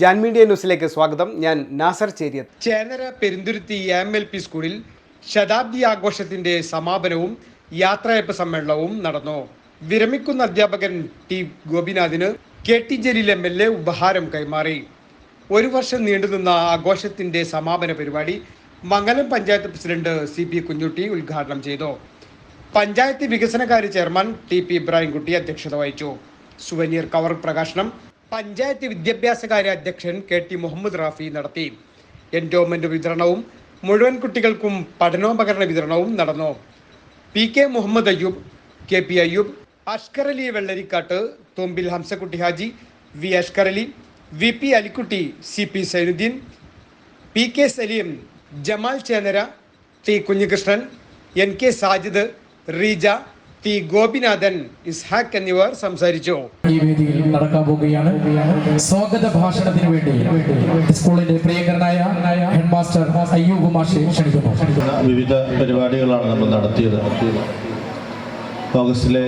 ജാൻമീഡിയ ന്യൂസിലേക്ക് സ്വാഗതം. ഞാൻ Nasar Cheriyath. Chenara Perunthuruthi M L P സ്കൂളിൽ ശതാബ്ദി ആഘോഷത്തിന്റെ സമാപനവും യാത്രയപ്പ് സമ്മേളനവും നടന്നു. വിരമിക്കുന്ന അധ്യാപകൻ T ഗോപിനാഥിന് K T Jaleel M L A ഉപഹാരം കൈമാറി. ഒരു വർഷം നീണ്ടുനിന്ന ആഘോഷത്തിന്റെ സമാപന പരിപാടി Mangalam panchayat president C P Kunhutty ഉദ്ഘാടനം ചെയ്തു. പഞ്ചായത്ത് വികസനകാര്യ ചെയർമാൻ ടി പി ഇബ്രാഹിംകുട്ടി അധ്യക്ഷത വഹിച്ചു. സുവനീർ കവർ പ്രകാശനം പഞ്ചായത്ത് വിദ്യാഭ്യാസ കാര്യ അധ്യക്ഷൻ കെ ടി മുഹമ്മദ് റാഫി നടത്തി. എൻഡോമെന്റ് വിതരണവും മുഴുവൻ കുട്ടികൾക്കും പഠനോപകരണ വിതരണവും നടന്നു. P K Muhammad Ayyub K P Ayyub Ashkar Ali Vellarikkatt Thumbil Hamsakutty Haji V Ashkar Ali V P Alikutty C P Sainuddeen P K Saleem Jamal Chenara T Kunhikrishnan N K Sajid Reeja T Gopinathan Ishaq എന്നിവർ സംസാരിച്ചു. ഈ വേദിയിൽ നടക്കാൻ പോവുകയാണ്. സ്വാഗത ഭാഷണത്തിന് വേണ്ടി സ്കൂളിന്റെ പ്രിയങ്കരനായ ഹെഡ് മാസ്റ്റർ അയ്യൂബ് മാഷെ ക്ഷണിക്കുന്നു. ക്ഷണിക്കുന്നു വിവിധ പരിപാടികളാണ് നമ്മൾ നടത്തിയത്. ഓഗസ്റ്റിലെ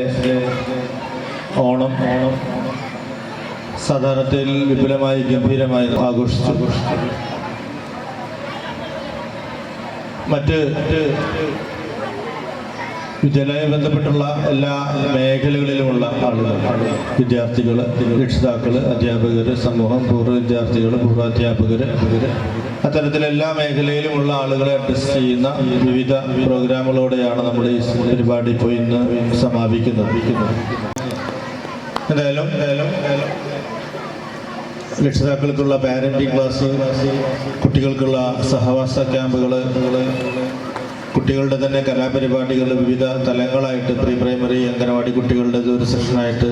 ഓണം ഓണം സാധാരണത്തിൽ വിപുലമായി ഗംഭീരമായി ആഘോഷിച്ചു. മറ്റ് വിദ്യാലയ ബന്ധപ്പെട്ടുള്ള എല്ലാ മേഖലകളിലുമുള്ള ആളുകൾ വിദ്യാർത്ഥികൾ രക്ഷിതാക്കൾ അധ്യാപകർ സമൂഹം പൂർവ വിദ്യാർത്ഥികൾ പൂർവ അധ്യാപകർ അത്തരത്തിൽ എല്ലാ മേഖലയിലുമുള്ള ആളുകളെ അഡ്രസ് ചെയ്യുന്ന വിവിധ പ്രോഗ്രാമുകളോടെയാണ് നമ്മൾ ഈ പരിപാടി ഇപ്പോൾ ഇന്ന് സമാപിക്കുന്നത്. എന്തായാലും രക്ഷിതാക്കൾക്കുള്ള പാരന്റിംഗ് ക്ലാസ് കുട്ടികൾക്കുള്ള സഹവാസ ക്യാമ്പുകൾ കുട്ടികളുടെ തന്നെ കലാപരിപാടികൾ വിവിധ തലങ്ങളായിട്ട് പ്രീ പ്രൈമറി അംഗനവാടി കുട്ടികളുടെ ഒരു സെഷനായിട്ട്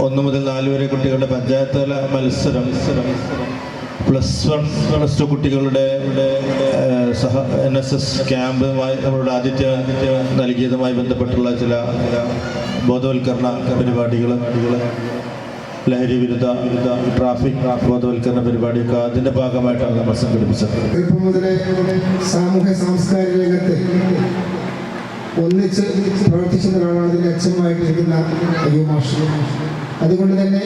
ഒന്ന് മുതൽ നാല് വരെ കുട്ടികളുടെ പഞ്ചായത്ത് തല മത്സരം. പ്ലസ് വൺ പ്ലസ് ടു കുട്ടികളുടെ സഹ എൻ എസ് എസ് ക്യാമ്പുമായി നമ്മളുടെ ആദിത്യ നൽകിയതുമായി ബന്ധപ്പെട്ടുള്ള ചില ബോധവൽക്കരണ പരിപാടികൾ ലഹരി വിരുദ്ധ വിരുദ്ധ ട്രാഫിക് ബോധവൽക്കരണ പരിപാടിയൊക്കെ അതിന്റെ ഭാഗമായിട്ടാണ് നമ്മൾ സംഘടിപ്പിച്ചത്. ചെറുപ്പം മുതലേ സാമൂഹ്യ സാംസ്കാരിക രംഗത്ത് ഒന്നിച്ച് പ്രവർത്തിക്കുന്ന ഒരാളാണ് അതിന്റെ അച്ഛനുമായിട്ടിരിക്കുന്ന അതുകൊണ്ട് തന്നെ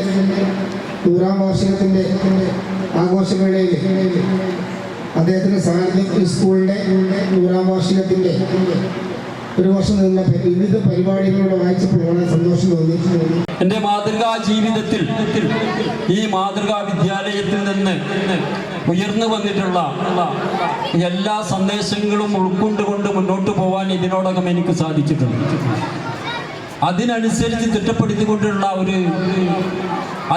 നൂറാം വാർഷികത്തിന്റെ ആഘോഷവേളയിൽ അദ്ദേഹത്തിന്റെ സാന്നിധ്യം സ്കൂളിന്റെ നൂറാം വാർഷികത്തിന്റെ ഒരു വർഷം നിന്ന വിവിധ പരിപാടികളോട് വായിച്ചപ്പോൾ സന്തോഷം തോന്നിയിട്ടുണ്ട് എന്റെ മാതൃകാ ജീവിതത്തിൽ ഈ മാതൃകാ വിദ്യാലയത്തിൽ നിന്ന് ഉയർന്നു വന്നിട്ടുള്ള എല്ലാ സന്ദേശങ്ങളും ഉൾക്കൊണ്ടുകൊണ്ട് മുന്നോട്ട് പോകാൻ ഇതിനോടകം എനിക്ക് സാധിച്ചിട്ടുണ്ട്. അതിനനുസരിച്ച് തിട്ടപ്പെടുത്തിക്കൊണ്ടുള്ള ഒരു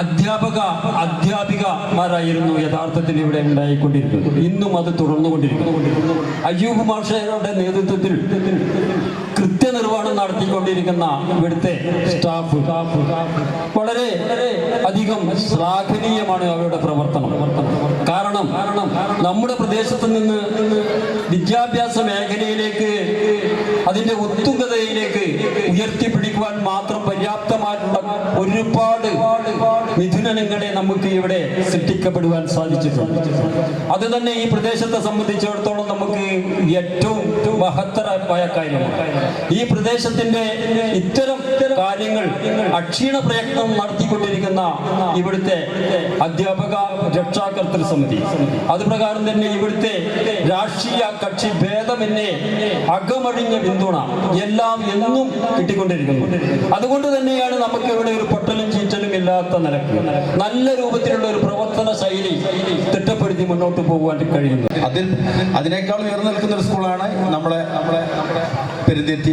അധ്യാപക അധ്യാപികമാരായിരുന്നു യഥാർത്ഥത്തിൽ ഇവിടെ ഉണ്ടായിക്കൊണ്ടിരിക്കുന്നത്. ഇന്നും അത് തുടർന്നുകൊണ്ടിരിക്കുന്നു. അയ്യൂബ് മാഷയുടെ നേതൃത്വത്തിൽ കൃത്യനിർവഹണം നടത്തിക്കൊണ്ടിരിക്കുന്ന ഇവിടുത്തെ സ്റ്റാഫ്. വളരെ അധികം ശ്ലാഘനീയമാണ് അവരുടെ പ്രവർത്തനം. കാരണം നമ്മുടെ പ്രദേശത്ത് നിന്ന് വിദ്യാഭ്യാസ മേഖലയിലേക്ക് അതിന്റെ ഉത്തുംഗതയിലേക്ക് ഉയർത്തിപ്പിടിക്കുവാൻ മാത്രം പര്യാപ്തമായിട്ടുള്ള ഒരുപാട് മിഥുനങ്ങളെ നമുക്ക് ഇവിടെ സൃഷ്ടിക്കപ്പെടുവാൻ സാധിച്ചിട്ടുണ്ട്. അത് തന്നെ ഈ പ്രദേശത്തെ സംബന്ധിച്ചിടത്തോളം നമുക്ക് ഏറ്റവും മഹത്തരമായ കാര്യമാണ്. ഈ പ്രദേശത്തിന്റെ ഇത്തരം കാര്യങ്ങൾ അക്ഷീണ പ്രയത്നം നടത്തിക്കൊണ്ടിരിക്കുന്ന ഇവിടുത്തെ അധ്യാപക രക്ഷാകർത്തൃ സമിതി. അത് പ്രകാരം തന്നെ ഇവിടുത്തെ രാഷ്ട്രീയ കക്ഷി ഭേദമെന്നെ അകമഴിഞ്ഞ പിന്തുണ എല്ലാം എന്നും കിട്ടിക്കൊണ്ടിരിക്കുന്നു. അതുകൊണ്ട് തന്നെയാണ് നമുക്ക് ഇവിടെ ഒരു പൊട്ടലും ചീറ്റലും ഇല്ലാത്ത നിലയ്ക്ക് നല്ല രൂപത്തിലുള്ള ഒരു പ്രവർത്തന ശൈലി തിട്ടപ്പെടുത്തി മുന്നോട്ട് പോകുവാൻ കഴിയുന്നു അതിൽ അതിനേക്കാൾ ഉയർന്നു നിൽക്കുന്ന ഒരു സ്കൂളാണ് നമ്മളെ നമ്മളെ Perunthiruthi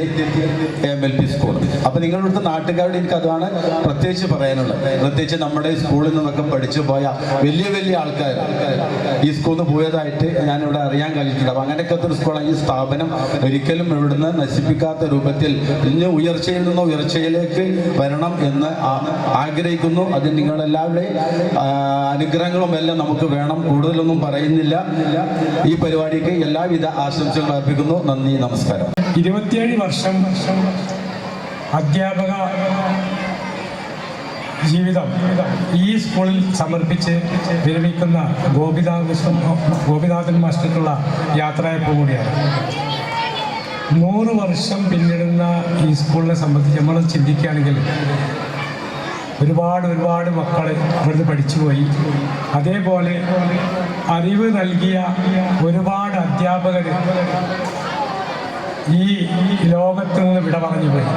M L P school അപ്പൊ നിങ്ങളുടെ നാട്ടുകാരുടെ എനിക്ക് അതാണ് പ്രത്യേകിച്ച് പറയാനുള്ളത്. പ്രത്യേകിച്ച് നമ്മുടെ സ്കൂളിൽ നിന്നൊക്കെ പഠിച്ചു പോയ വലിയ വലിയ ആൾക്കാർ. ഈ സ്കൂളിൽ നിന്ന് പോയതായിട്ട് ഞാനിവിടെ അറിയാൻ കഴിഞ്ഞിട്ടുണ്ട്. അപ്പം അങ്ങനെയൊക്കെ ഒരു സ്കൂളാണ് ഈ സ്ഥാപനം ഒരിക്കലും ഇവിടുന്ന് നശിപ്പിക്കാത്ത രൂപത്തിൽ ഇന്ന് ഉയർച്ചയിൽ നിന്ന് ഉയർച്ചയിലേക്ക് വരണം എന്ന് ആഗ്രഹിക്കുന്നു. അത് നിങ്ങളെല്ലാവരുടെയും അനുഗ്രഹങ്ങളും എല്ലാം നമുക്ക് വേണം. കൂടുതലൊന്നും പറയുന്നില്ല. ഈ പരിപാടിക്ക് എല്ലാവിധ ആശംസകളും അർപ്പിക്കുന്നു. നന്ദി നമസ്കാരം. ഇരുപത്തിയേഴ് വർഷം അധ്യാപക ജീവിതം ഈ സ്കൂളിൽ സമർപ്പിച്ച് വിരമിക്കുന്ന ഗോപിനാഥ ഗോപിനാഥൻ മാസ്റ്റർക്കുള്ള യാത്രയപ്പ് കൂടിയാണ്. നൂറ് വർഷം പിന്നിടുന്ന ഈ സ്കൂളിനെ സംബന്ധിച്ച് നമ്മൾ ചിന്തിക്കുകയാണെങ്കിൽ ഒരുപാട് ഒരുപാട് മക്കൾ ഇവിടുന്ന് പഠിച്ചുപോയി. അതേപോലെ അറിവ് നൽകിയ ഒരുപാട് അധ്യാപകർ ഈ ലോകത്ത് നിന്ന് വിട പറഞ്ഞു പോയി.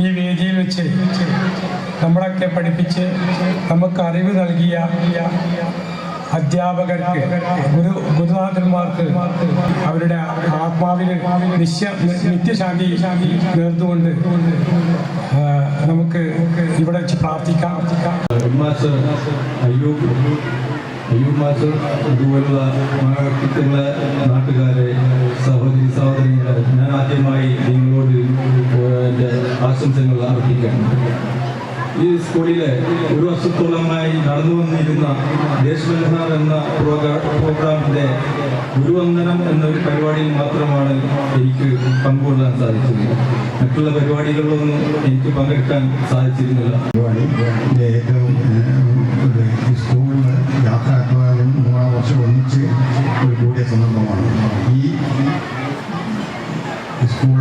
ഈ വേദിയിൽ വെച്ച് നമ്മളൊക്കെ പഠിപ്പിച്ച് നമുക്ക് അറിവ് നൽകിയ അധ്യാപകർക്ക് ഗുരു ഗുരുനാഥന്മാർക്ക് അവരുടെ ആത്മാവിന് നിശ്ച നിത്യശാന്തി നേർന്നുകൊണ്ട് നമുക്ക് ഇവിടെ വെച്ച് പ്രാർത്ഥിക്കാം. അയ്യൂബ് മാസ്റ്റർ അതുപോലുള്ള വ്യക്തിത്വങ്ങളെ നാട്ടുകാരെ സഹോദരി സഹോദരികളെ ഞാൻ ആദ്യമായി നിങ്ങളോട് എന്റെ ആശംസകൾ അർപ്പിക്കാം. ഈ സ്കൂളിലെ ഒരു വർഷത്തോളമായി നടന്നു വന്നിരുന്ന ദേശബന്ധനാർ എന്ന പ്രോഗ്രാ- പ്രോഗ്രാമിന്റെ ഗുരുവന്ദനം എന്നൊരു പരിപാടിയിൽ മാത്രമാണ് എനിക്ക് പങ്കുകൊള്ളാൻ സാധിച്ചത്. മറ്റുള്ള പരിപാടികളിലൊന്നും എനിക്ക് പങ്കെടുക്കാൻ സാധിച്ചിരുന്നില്ല. ഏറ്റവും വർഷം ഒന്നിച്ച് ഒരു കൂടിയ സന്ദർഭമാണ് ഈ സ്കൂൾ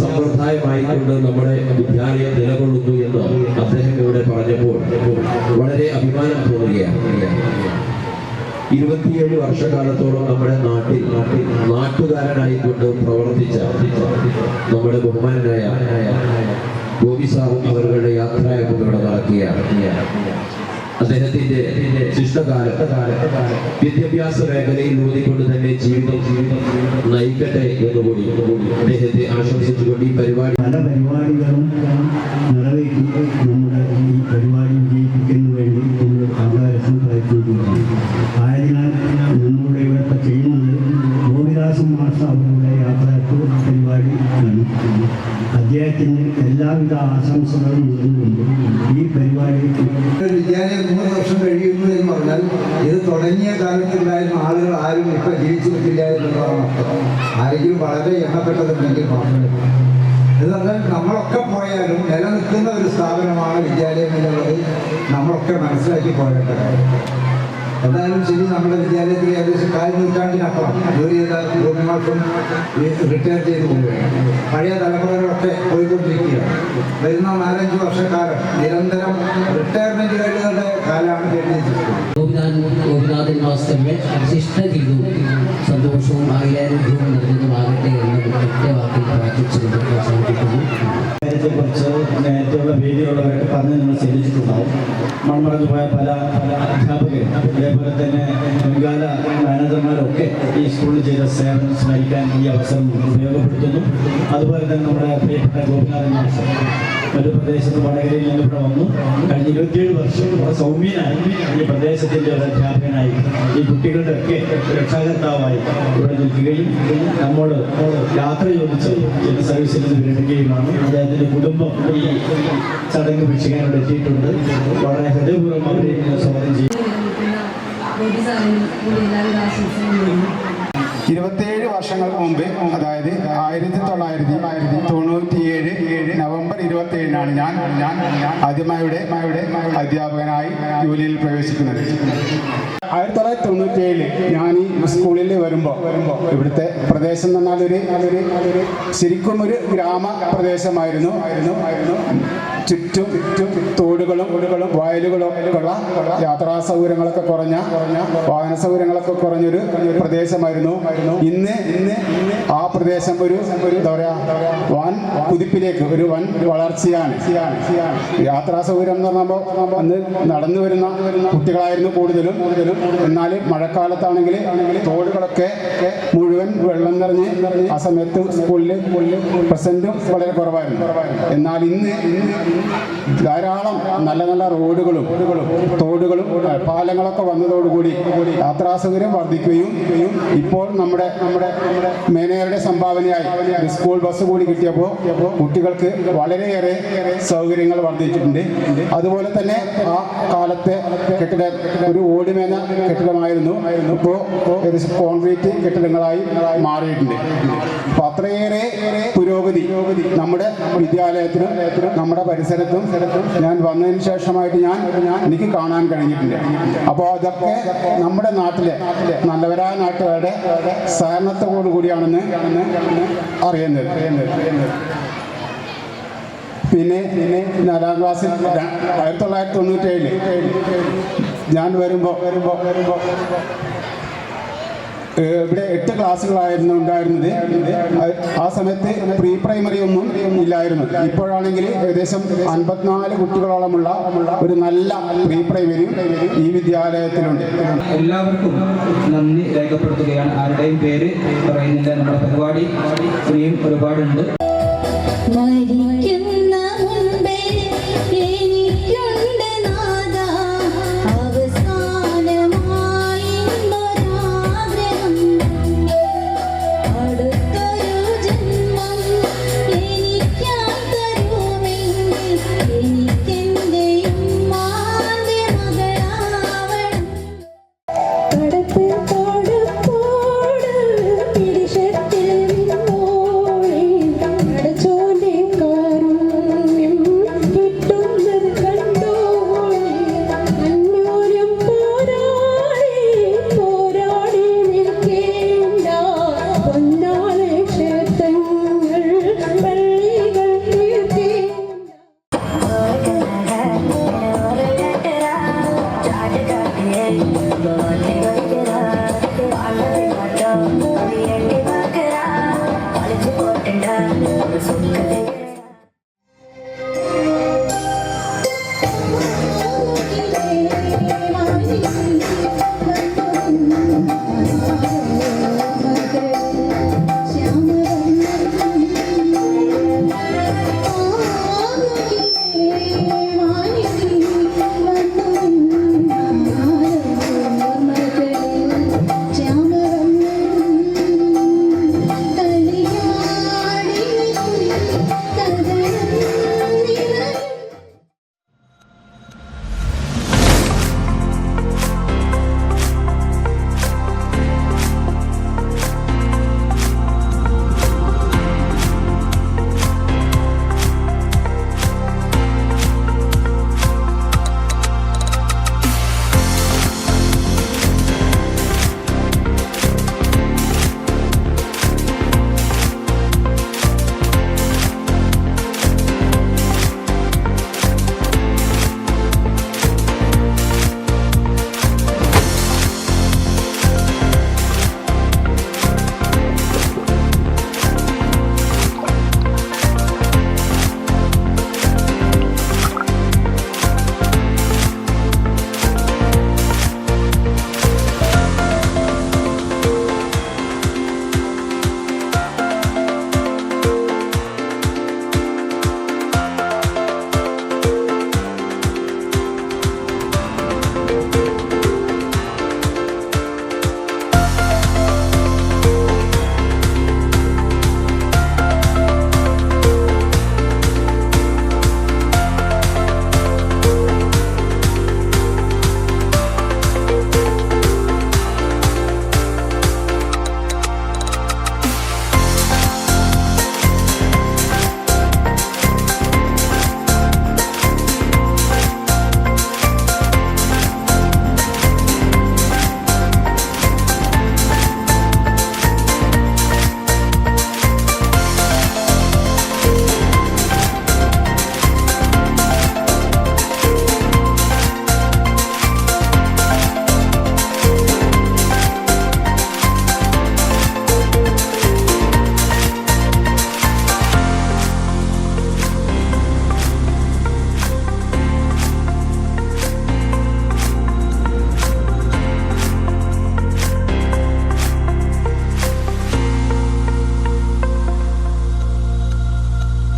സമ്പ്രദായമായിക്കൊണ്ട് നമ്മുടെ വിദ്യാലയം നിലകൊള്ളുന്നു എന്ന് അദ്ദേഹം ഇവിടെ പറഞ്ഞപ്പോൾ വളരെ അഭിമാനം തോന്നുകയാണ്. ഇരുപത്തിയേഴ് വർഷക്കാലത്തോളം നമ്മുടെ നാട്ടിൽ നാട്ടിൽ നാട്ടുകാരനായിക്കൊണ്ട് പ്രവർത്തിച്ച നമ്മുടെ ബഹുമാനായ ഗോപി സാറും അവരുടെ യാത്രയൊക്കെ ഇവിടെ അദ്ദേഹത്തിന്റെ ശിഷ്ടകാലത്ത് വിദ്യാഭ്യാസ മേഖലയിൽ ഊന്നിക്കൊണ്ട് തന്നെ ജീവിതം ജീവിതം നയിക്കട്ടെ എന്നുകൂടി അദ്ദേഹത്തെ ആശംസിച്ചുകൊണ്ട് ഈ പരിപാടി പല പരിപാടികളും നിറവേറ്റി നമ്മുടെ ഈ പരിപാടി വിജയിപ്പിക്കുന്നതിന് വേണ്ടി നമ്മൾ അകാരസം പ്രയത്നിക്കുകയാണ് ആയതിനാൽ നമ്മളുടെ ഇവിടുത്തെ ചെയ്യുന്നത് ഗോപിദാസൻ മാസ്റ്റർ അവരുടെ യാത്രയ്ക്ക് പരിപാടി അദ്ദേഹത്തിന് എല്ലാവിധ ആശംസകളും നേർന്നുകൊണ്ട് ഈ പരിപാടി ഒരു വിദ്യാലയം നൂറ് വർഷം കഴിയുന്നു എന്ന് പറഞ്ഞാൽ തുടങ്ങിയ കാലത്തുണ്ടായിരുന്ന ആളുകൾ ആരും ഇപ്പൊ ജീവിച്ചു നിൽക്കില്ല എന്നുള്ളതാണ് ആരെങ്കിലും വളരെ എണ്ണപ്പെട്ടതുണ്ടെങ്കിൽ മാത്രമേ എന്ന് പറഞ്ഞാൽ നമ്മളൊക്കെ പോയാലും നിലനിൽക്കുന്ന ഒരു സ്ഥാപനമാണ് വിദ്യാലയം എന്നുള്ളത് നമ്മളൊക്കെ മനസ്സിലാക്കി പോകേണ്ട കാര്യം എന്തായാലും ശരി നമ്മുടെ വിദ്യാലയത്തിലെ ഏകദേശം കാൽ നൂറ്റാണ്ടിനപ്പുറം ജോലി ചെയ്ത ഗോപിമാർക്കും റിട്ടയർ ചെയ്ത് പോവുകയാണ് പഴയ തലമുറകളൊക്കെ പോയിക്കൊണ്ടിരിക്കുകയാണ്. വരുന്ന നാലഞ്ച് വർഷക്കാലം നിരന്തരം റിട്ടയർമെന്റുകളുടെ കാലമാണ് കഴിഞ്ഞിരിക്കുന്നത് ഗോപിനാഥൻ മാസ്റ്ററിന്റെ ശിഷ്ട ജീവിതവും സന്തോഷവും ആയിരാരോഗ്യവും നിറഞ്ഞതുമാകട്ടെ എന്ന് ഒറ്റ വാക്കിൽ പ്രാർത്ഥിച്ചുകൊണ്ട് അവസാനിപ്പിക്കുന്നു. കുറിച്ച് നേരത്തെയുള്ള വേദിയുള്ളവരൊക്കെ പറഞ്ഞ് നിങ്ങൾ ശ്രദ്ധിച്ചിട്ടുണ്ടാവും മൺമറഞ്ഞു പോയ പല പല അധ്യാപകരും അതേപോലെ തന്നെ മുൻകാല മാനേജർമാരൊക്കെ ഈ സ്കൂളിൽ ചെയ്ത സേവനം സ്മരിക്കാൻ ഈ അവസരം ഉപയോഗപ്പെടുത്തുന്നു. അതുപോലെ തന്നെ നമ്മുടെ പ്രിയപ്പെട്ട ഗോപിനാഥൻ മാസ്റ്റർ ഒരു പ്രദേശത്ത് വടകരയിൽ നിന്ന് ഇവിടെ വന്നു. കഴിഞ്ഞ ഇരുപത്തിയേഴ് വർഷം ഇവിടെ സൗമ്യനായി ഈ പ്രദേശത്തിന്റെ ഒരു അധ്യാപകനായി. ഈ കുട്ടികളുടെ ഒക്കെ രക്ഷാകർത്താവായി ഇവിടെ നിൽക്കുകയും നമ്മോട് യാത്ര ചോദിച്ച് സർവീസിൽ നിന്ന് വിരമിക്കുകയുമാണ്. അദ്ദേഹത്തിന്റെ കുടുംബം ഈ ചടങ്ങ് വീക്ഷിക്കാൻ ഇവിടെ എത്തിയിട്ടുണ്ട്. വളരെ ഹൃദയപൂർവം അവരെ സ്വാഗതം ചെയ്യും ഇരുപത്തിയേഴ് വർഷങ്ങൾക്ക് മുമ്പ് അതായത് ആയിരത്തി തൊള്ളായിരത്തി തൊണ്ണൂറ്റിയേഴ് നവംബർ ഞാൻ ഞാൻ ആദ്യമായുടെ അധ്യാപകനായി ജോലിയിൽ പ്രവേശിക്കുന്നത്. ആയിരത്തി തൊള്ളായിരത്തി തൊണ്ണൂറ്റി ഏഴിൽ ഞാൻ ഈ സ്കൂളിൽ വരുമ്പോൾ വരുമ്പോൾ ഇവിടുത്തെ പ്രദേശം എന്ന് പറഞ്ഞാൽ ഒരു ശരിക്കും ഒരു ഗ്രാമ പ്രദേശമായിരുന്നു ആയിരുന്നു ആയിരുന്നു ചുറ്റും ചുറ്റും തോടുകളും ഉടുകളും വയലുകളും ഉള്ള യാത്രാ സൗകര്യങ്ങളൊക്കെ കുറഞ്ഞ കുറഞ്ഞ വാഹന സൗകര്യങ്ങളൊക്കെ കുറഞ്ഞൊരു പ്രദേശമായിരുന്നു. ഇന്ന് ഇന്ന് ആ പ്രദേശം ഒരു ഒരു എന്താ പറയാ വൻ കുതിപ്പിലേക്ക് ഒരു വൻ വളർച്ചയാണ്. യാത്രാ സൗകര്യം എന്ന് പറഞ്ഞപ്പോൾ അന്ന് നടന്നു വരുന്ന കുട്ടികളായിരുന്നു കൂടുതലും. കൂടുതലും എന്നാൽ മഴക്കാലത്താണെങ്കിൽ തോടുകളൊക്കെ മുഴുവൻ വെള്ളം നിറഞ്ഞ് ആ സമയത്ത് സ്കൂളിൽ പ്രസന്റും വളരെ കുറവായിരുന്നു. എന്നാൽ ഇന്ന് ഇന്ന് ധാരാളം നല്ല നല്ല റോഡുകളും തോടുകളും പാലങ്ങളൊക്കെ വന്നതോടുകൂടി യാത്രാ സൗകര്യം വർദ്ധിക്കുകയും ഇപ്പോൾ നമ്മുടെ നമ്മുടെ നമ്മുടെ മേനേജറുടെ സംഭാവനയായി സ്കൂൾ ബസ് കൂടി കിട്ടിയപ്പോൾ കുട്ടികൾക്ക് വളരെയേറെ സൗകര്യങ്ങൾ വർദ്ധിച്ചിട്ടുണ്ട്. അതുപോലെ തന്നെ ആ കാലത്തെ കെട്ടിട ഒരു ഓടുമേന കെട്ടിടമായിരുന്നു. ഇപ്പോൾ കോൺക്രീറ്റ് കെട്ടിടങ്ങളായി മാറിയിട്ടുണ്ട്. അപ്പോൾ അത്രയേറെ പുരോഗതി നമ്മുടെ വിദ്യാലയത്തിനും നമ്മുടെ പരിസരത്തും ഞാൻ വന്നതിന് ശേഷമായിട്ട് ഞാൻ എനിക്ക് കാണാൻ കഴിഞ്ഞിട്ടുണ്ട് അപ്പോൾ അതൊക്കെ നമ്മുടെ നാട്ടിലെ നല്ലവരായ നാട്ടുകാരുടെ സഹകരണത്തോടു കൂടിയാണെന്ന് അറിയുന്നത്. പിന്നെ പിന്നെ നാലാം ക്ലാസ്സിൽ ആയിരത്തി തൊള്ളായിരത്തി തൊണ്ണൂറ്റേഴിൽ ഞാൻ വരുമ്പോൾ വരുമ്പോൾ ഏഹ് ഇവിടെ എട്ട് ക്ലാസ്സുകളായിരുന്നു ഉണ്ടായിരുന്നത്. ആ സമയത്ത് പ്രീ പ്രൈമറി ഒന്നും ഇല്ലായിരുന്നു. ഇപ്പോഴാണെങ്കിൽ ഏകദേശം അൻപത്തിനാല് കുട്ടികളോളമുള്ള ഒരു നല്ല പ്രീ പ്രൈമറിയും ഈ വിദ്യാലയത്തിലുണ്ട്. എല്ലാവർക്കും നന്ദി രേഖപ്പെടുത്തുകയാണ്. ആരുടെയും പേര് പറയുന്നില്ല. നമ്മുടെ പരിപാടി ഇനിയും ഒരുപാടുണ്ട്.